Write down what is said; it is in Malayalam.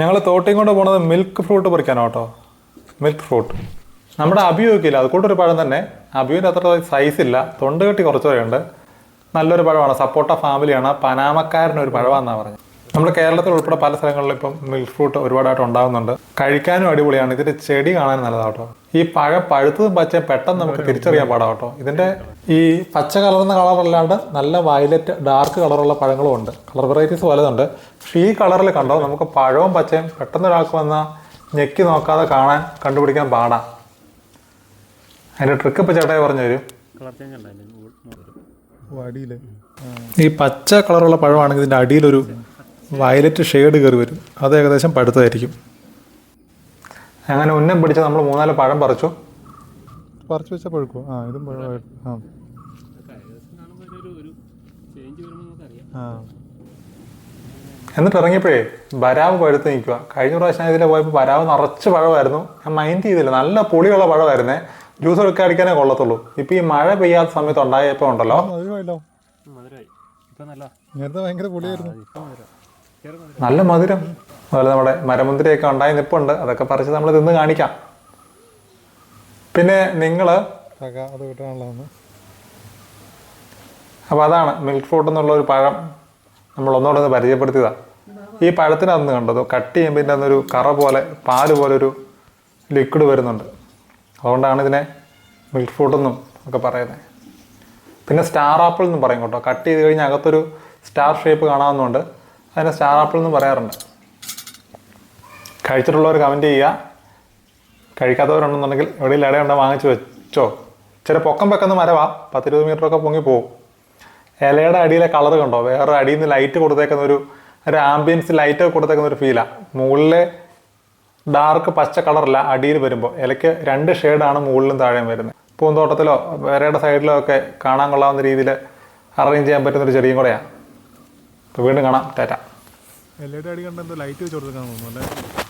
ഞങ്ങൾ തോട്ടയും കൊണ്ട് പോണത് മിൽക്ക് ഫ്രൂട്ട് പറിക്കാനോ കേട്ടോ മിൽക്ക് ഫ്രൂട്ട് നമ്മുടെ അഭിയോഗിക്കില്ല അത് കൂട്ടൊരു പഴം തന്നെ. അഭിയുടെ അത്ര സൈസ് ഇല്ല. തൊണ്ട് കെട്ടി കുറച്ച് വരെയുണ്ട് നല്ലൊരു പഴമാണ്. സപ്പോട്ട ഫാമിലിയാണ് പനാമക്കാരൻ ഒരു പഴമാണെന്നാണ് പറഞ്ഞത്. നമ്മുടെ കേരളത്തിൽ ഉൾപ്പെടെ പല സ്ഥലങ്ങളിലും ഇപ്പം മിൽക്ക് ഫ്രൂട്ട് ഒരുപാടായിട്ട് ഉണ്ടാകുന്നുണ്ട് കഴിക്കാനും അടിപൊളിയാണ് ഇതിന്റെ ചെടി കാണാൻ നല്ലതാട്ടോ ഈ പഴം പഴുത്തതും പച്ചയും പെട്ടെന്ന് നമുക്ക് തിരിച്ചറിയാൻ പാടാട്ടോ ഇതിന്റെ ഈ പച്ച കലർന്ന കളറല്ലാണ്ട് നല്ല വയലറ്റ് ഡാർക്ക് കളറുള്ള പഴങ്ങളും ഉണ്ട് കളർ വെറൈറ്റീസ് പലതുണ്ട് പക്ഷേ ഈ കളറിൽ കണ്ടോ നമുക്ക് പഴവും പച്ചയും പെട്ടെന്ന് ഒരാൾക്ക് വന്ന ഞെക്കി നോക്കാതെ കാണാൻ കണ്ടുപിടിക്കാൻ പാടാം അതിന്റെ ട്രിക്ക് ഇപ്പം ചേട്ടായി പറഞ്ഞു തരും ഈ പച്ച കളറുള്ള പഴമാണെങ്കിൽ ഇതിന്റെ അടിയിലൊരു വയലറ്റ് ഷെയ്ഡ് കയറി വരും. അത് ഏകദേശം പഴുത്തതായിരിക്കും അങ്ങനെ ഉന്നം പിടിച്ച് നമ്മൾ മൂന്നാൽ പഴം പറിച്ചു. പറിച്ചു വെച്ചാൽ പഴുക്കും ആ ഇതും പഴമായിട്ട് ആ. എന്നിട്ട് ഇറങ്ങിയപ്പോഴേ വരാവ് പഴുത്ത് നിൽക്കുക. കഴിഞ്ഞ പ്രാവശ്യം ഇതിൽ പോയപ്പോൾ വരാവ് നിറച്ച് പഴമായിരുന്നു. ഞാൻ മൈൻഡ് ചെയ്തില്ല. നല്ല പുളിയുള്ള പഴമായിരുന്നേ. ജ്യൂസ് എടുക്കാൻ അടിക്കാനേ കൊള്ളത്തുള്ളൂ. ഇപ്പം ഈ മഴ പെയ്യാത്ത സമയത്ത് ഉണ്ടായപ്പോൾ ഉണ്ടല്ലോ. നേരത്തെ ഭയങ്കര പൊളിയായിരുന്നു. നല്ല മധുരം. അതുപോലെ നമ്മുടെ മരമുന്തിരിയൊക്കെ ഉണ്ടായി നിപ്പുണ്ട്. അതൊക്കെ പറിച്ച് നമ്മൾ തിന്ന് കാണിക്കാം. പിന്നെ നിങ്ങൾ അപ്പം അപ്പോൾ അതാണ് മിൽക്ക് ഫ്രൂട്ട് എന്നുള്ള ഒരു പഴം നമ്മൾ ഒന്നുകൂടെ ഒന്ന് പരിചയപ്പെടുത്തിയതാണ് ഈ പഴത്തിനകത്ത് കണ്ടത്? കട്ട് ചെയ്യുമ്പോൾ ഇതിന്റെ അന്നൊരു കറ പോലെ പാൽ പോലെ ഒരു ലിക്വിഡ് വരുന്നുണ്ട്. അതുകൊണ്ടാണ് ഇതിനെ മിൽക്ക് ഫ്രൂട്ട് എന്നും ഒക്കെ പറയുന്നത്. പിന്നെ സ്റ്റാർ ആപ്പിൾ എന്നും പറയും കേട്ടോ. കട്ട് ചെയ്ത് കഴിഞ്ഞാൽ അകത്തൊരു സ്റ്റാർ ഷേപ്പ് കാണാവുന്നതുകൊണ്ട് അതിനെ സ്റ്റാർ ആപ്പിൾ എന്ന് പറയാറുണ്ട്. കഴിച്ചിട്ടുള്ളവർ കമന്റ് ചെയ്യുക. കഴിക്കാത്തവരുണ്ടെന്നുണ്ടെങ്കിൽ എവിടെയും ഇടയുണ്ടോ വാങ്ങിച്ചു വെച്ചോ. ചില പൊക്കം വെക്കുന്ന മരവാ പത്തിരുപത് മീറ്ററൊക്കെ പൊങ്ങി പോകും ഇലയുടെ അടിയിലെ കളർ കണ്ടോ? വേറെ അടിയിൽ നിന്ന് ലൈറ്റ് കൊടുത്തേക്കുന്ന ഒരു ഒരു ആംബിയൻസ് ലൈറ്റ് കൊടുത്തേക്കുന്ന ഒരു ഫീലാണ് മുകളിലെ ഡാർക്ക് പച്ച കളറല്ല അടിയിൽ വരുമ്പോൾ ഇലയ്ക്ക് രണ്ട് ഷെയ്ഡാണ് മുകളിലും താഴെയും വരുന്നത് പൂന്തോട്ടത്തിലോ വേറെയുടെ സൈഡിലോ ഒക്കെ കാണാൻ കൊള്ളാവുന്ന രീതിയിൽ അറേഞ്ച് ചെയ്യാൻ പറ്റുന്ന ഒരു ചെടിയും കൂടെയാണ് വീണ്ടും കാണാം. ടാറ്റ. ഡി അടി കണ്ട് ലൈറ്റ് വെച്ച് കൊടുത്തേക്കാൻ തോന്നുന്നു അല്ലേ?